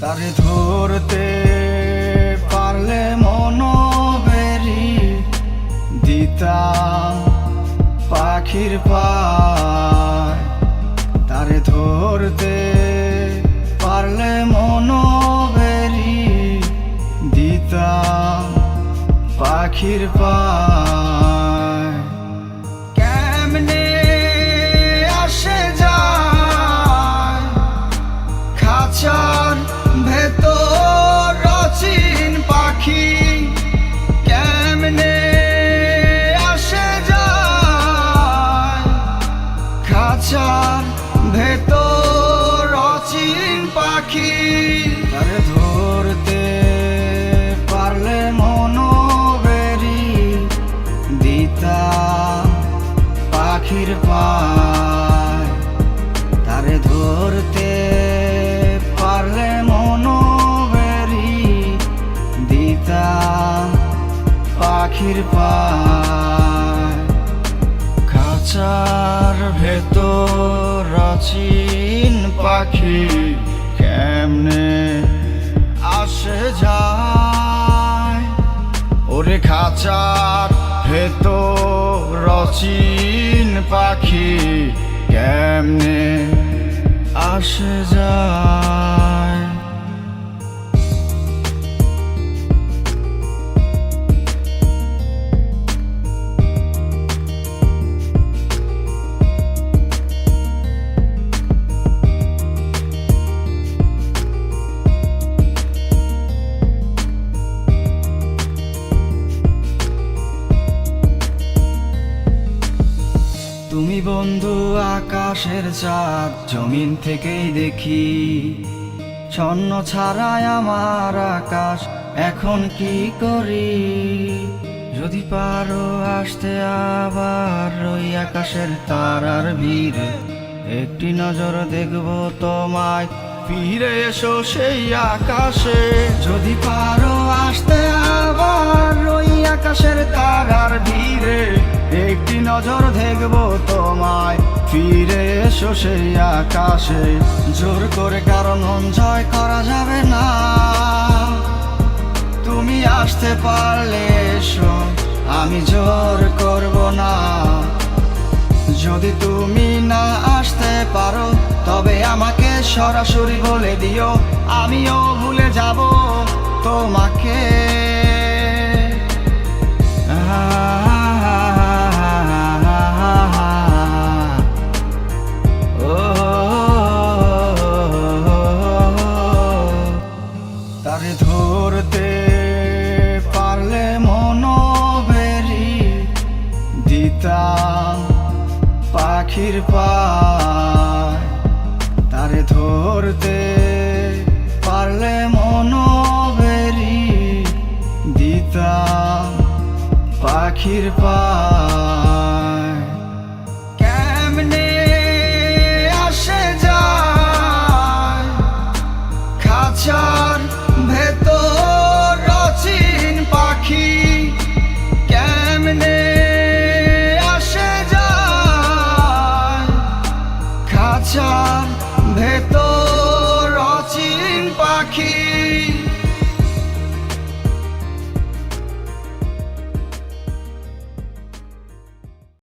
তারে ধরতে পারলে মনোবেরি দিতাম পাখির পায়। তারে ধরতে পারলে মনোবেরি দিতাম পাখির পায়। খাঁচার ভেতর অচিন পাখি তারে ধরতে পারলে মনোবেরি দিতা পাখির পায়। তারে পারলে দিতা পাখির পায়। খাঁচার ভেতর রচিন পাখি, কেমনে আসে যায়? ওরে খাঁচার ভেতর রচিন পাখি, কেমনে আসে যায়? তুমি বন্ধু আকাশের চাঁদ, জমিন থেকেই দেখি। ছন্ন ছাড়ায় আমার আকাশ, এখন কি করি? যদি পারো আসতে আবার ওই আকাশের তারার ভিড়ে, একটি নজর দেখব তোমায়। ফিরে এসো সেই আকাশে, যদি পারো আসতে ফিরে এসো সেই আকাশে। জোর করে কারণ জয় করা যাবে না। তুমি আসতে পারলে এসো, আমি জোর করব না। যদি তুমি না আসতে পারো, তবে আমাকে সরাসরি বলে দিও, আমিও ভুলে যাব তোমাকে। পায়। তারে ধরতে পারলে মনোবেরি দিতা পাখির পায়। keep